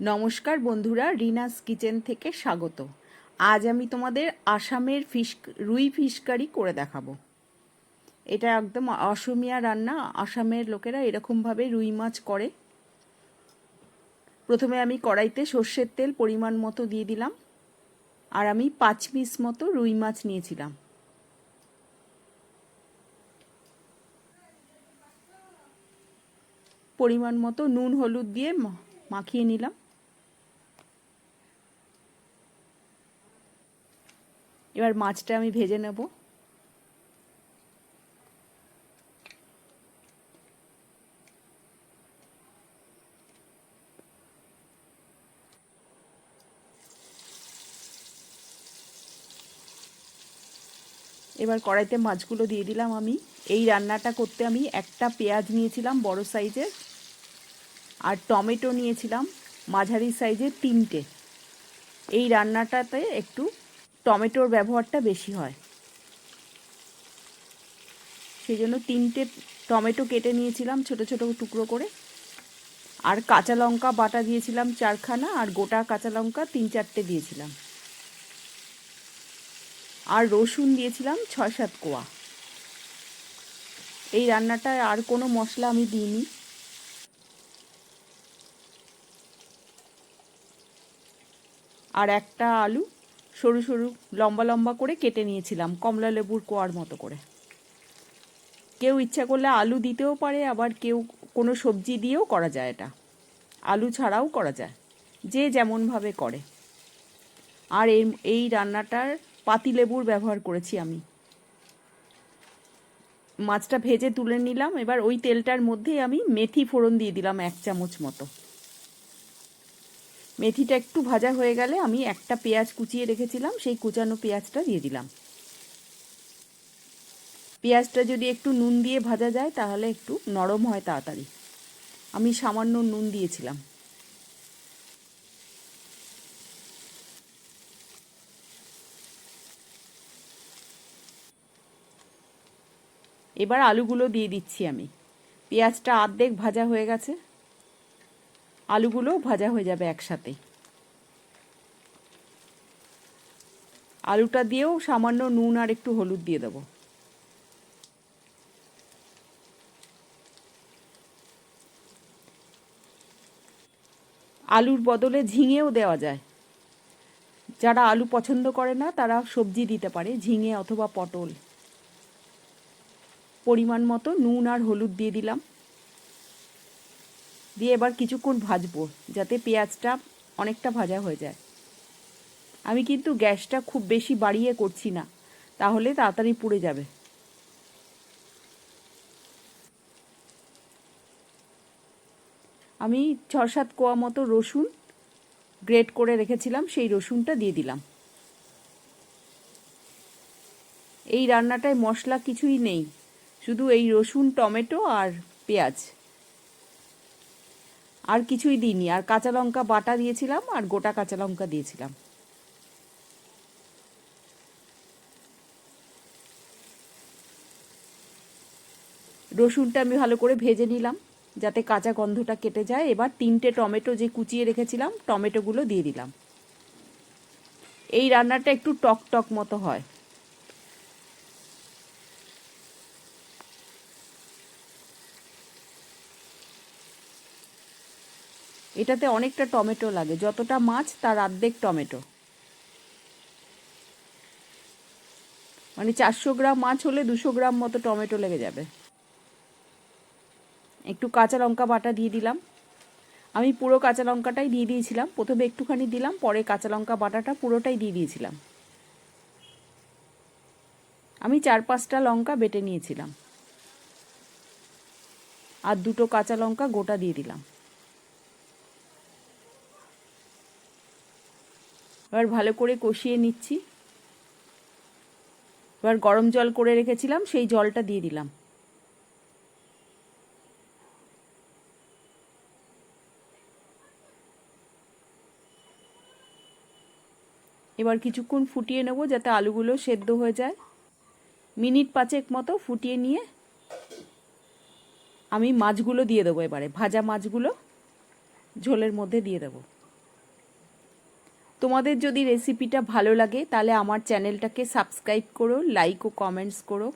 নমস্কার বন্ধুরা, রিনাস কিচেন থেকে স্বাগত। আজ আমি তোমাদের আসামের ফিশ রুই ফিশ কারি করে দেখাবো। এটা একদম অসমিয়া রান্না, আসামের লোকেরা এরকমভাবে রুই মাছ করে। প্রথমে আমি কড়াইতে সর্ষের তেল পরিমাণ মতো দিয়ে দিলাম, আর আমি পাঁচ পিস মতো রুই মাছ নিয়েছিলাম। পরিমাণ মতো নুন, হলুদ দিয়ে মাখিয়ে নিলাম। এবার মাছটা আমি ভেজে নেব। এবার কড়াইতে মাছগুলো দিয়ে দিলাম আমি। এই রান্নাটা করতে আমি একটা পেঁয়াজ নিয়েছিলাম বড় সাইজের আর টমেটো নিয়েছিলাম মাঝারি সাইজের তিনটে। এই রান্নাটাতে একটু টমেটোর ব্যবহারটা বেশি হয়। সেই জন্য তিনটে টমেটো কেটে নিয়েছিলাম ছোট ছোট টুকরো করে। আর কাঁচা লঙ্কা বাটা দিয়েছিলাম চারখানা আর গোটা কাঁচা লঙ্কা তিন চারটে দিয়েছিলাম। আর রসুন দিয়েছিলাম ছয় সাত কোয়া। এই রান্নাটায় আর কোনো মশলা আমি দিইনি। আর একটা আলু সরু সরু, লম্বা লম্বা করে কেটে নিয়েছিলাম, কমলা লেবুর কোয়ার মতো করে। কেউ ইচ্ছা করলে আলু দিতেও পারে, আবার কেউ কোনো সবজি দিয়েও করা যায় এটা। আলু ছাড়াও করা যায়, যে যেমনভাবে করে। আর এই এই রান্নাটার পাতিলেবুর ব্যবহার করেছি আমি। মাছটা ভেজে তুলে নিলাম, এবার ওই তেলটার মধ্যে আমি মেথি ফোড়ন দিয়ে দিলাম এক চামচ মতো। মেথিটা একটু ভাজা হয়ে গেলে আমি একটা পেঁয়াজ কুচিয়ে রেখেছিলাম, সেই কুচানো পেঁয়াজটা দিয়ে দিলাম। পেঁয়াজটা যদি একটু নুন দিয়ে ভাজা যায়, তাহলে একটু নরম হয় তাড়াতাড়ি। আমি সামান্য নুন দিয়েছিলাম। এবার আলুগুলো দিয়ে দিচ্ছি আমি। পেঁয়াজটা আর্ধেক ভাজা হয়ে গেছে। আলুগুলো ভাজা হয়ে যাবে একসাথে। আলুটা দিয়েও সামান্য নুন আর একটু হলুদ দিয়ে দেবো। আলুর বদলে ঝিঙেও দেওয়া যায়। যারা আলু পছন্দ করে না, তারা সবজি দিতে পারে, ঝিঙে অথবা পটল। পরিমাণ মতো নুন আর হলুদ দিয়ে দিলাম। দিয়ে এবার কিছুক্ষণ ভাজবো, যাতে পেঁয়াজটা অনেকটা ভাজা হয়ে যায়। আমি কিন্তু গ্যাসটা খুব বেশি বাড়িয়ে করছি না, তাহলে তাড়াতাড়ি পুড়ে যাবে। আমি ছ সাত কোয়া মতো রসুন গ্রেট করে রেখেছিলাম, সেই রসুনটা দিয়ে দিলাম। এই রান্নাটায় মশলা কিছুই নেই, শুধু এই রসুন, টমেটো আর পেঁয়াজ। আর কিছুই দিইনি। আর কাঁচা লঙ্কা বাটা দিয়েছিলাম আর গোটা কাঁচা লঙ্কা দিয়েছিলাম। রসুনটা আমি ভালো করে ভেজে নিলাম, যাতে কাঁচা গন্ধটা কেটে যায়। এবার তিনটে টমেটো যে কুচিয়ে রেখেছিলাম, টমেটোগুলো দিয়ে দিলাম। এই রান্নাটা একটু টক টক মতো হয়। এটাতে অনেকটা টমেটো লাগে। যতটা মাছ, তার অর্ধেক টমেটো। মানে চারশো গ্রাম মাছ হলে দুশো গ্রাম মতো টমেটো লেগে যাবে। একটু কাঁচা লঙ্কা বাটা দিয়ে দিলাম। আমি পুরো কাঁচা লঙ্কাটাই দিয়ে দিয়েছিলাম। প্রথমে একটুখানি দিলাম, পরে কাঁচা লঙ্কা বাটাটা পুরোটাই দিয়ে দিয়েছিলাম। আমি চার পাঁচটা লঙ্কা বেটে নিয়েছিলাম। আর দুটো কাঁচা লঙ্কা গোটা দিয়ে দিলাম। এবার ভালো করে কষিয়ে নিচ্ছি। এবার গরম জল করে রেখেছিলাম, সেই জলটা দিয়ে দিলাম। এবার কিছুক্ষণ ফুটিয়ে নেব যাতে আলুগুলো সেদ্ধ হয়ে যায়। মিনিট পাঁচেক মতো ফুটিয়ে নিয়ে আমি মাছগুলো দিয়ে দেবো এবারে, ভাজা মাছগুলো ঝোলের মধ্যে দিয়ে দেবো। তোমাদের যদি রেসিপিটা ভালো লাগে, তাহলে আমার চ্যানেলটাকে সাবস্ক্রাইব করো লাইক ও কমেন্টস করো।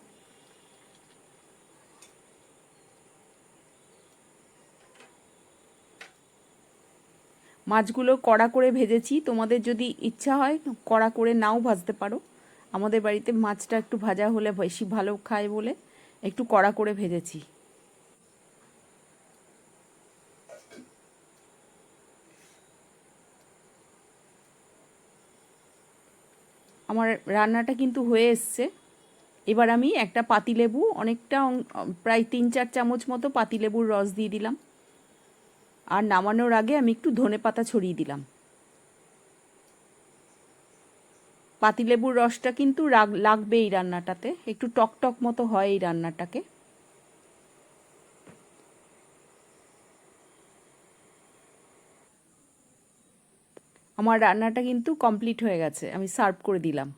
মাছগুলো কড়া করে ভেজেছি। তোমাদের যদি ইচ্ছা হয়, কড়া করে নাও ভাজতে পারো। আমাদের বাড়িতে মাছটা একটু ভাজা হলে বেশি ভালো খায় বলে একটু কড়া করে ভেজেছি। আমার রান্নাটা কিন্তু হয়ে এসছে। এবার আমি একটা পাতিলেবু, অনেকটা প্রায় তিন চার চামচ মতো পাতিলেবুর রস দিয়ে দিলাম। আর নামানোর আগে আমি একটু ধনে পাতা ছড়িয়ে দিলাম। পাতিলেবুর রসটা কিন্তু লাগবে এই রান্নাটাতে। একটু টক টক মতো হয় এই রান্নাটাকে। আমার রান্নাটা কিন্তু কমপ্লিট হয়ে গেছে আমি সার্ভ করে দিলাম।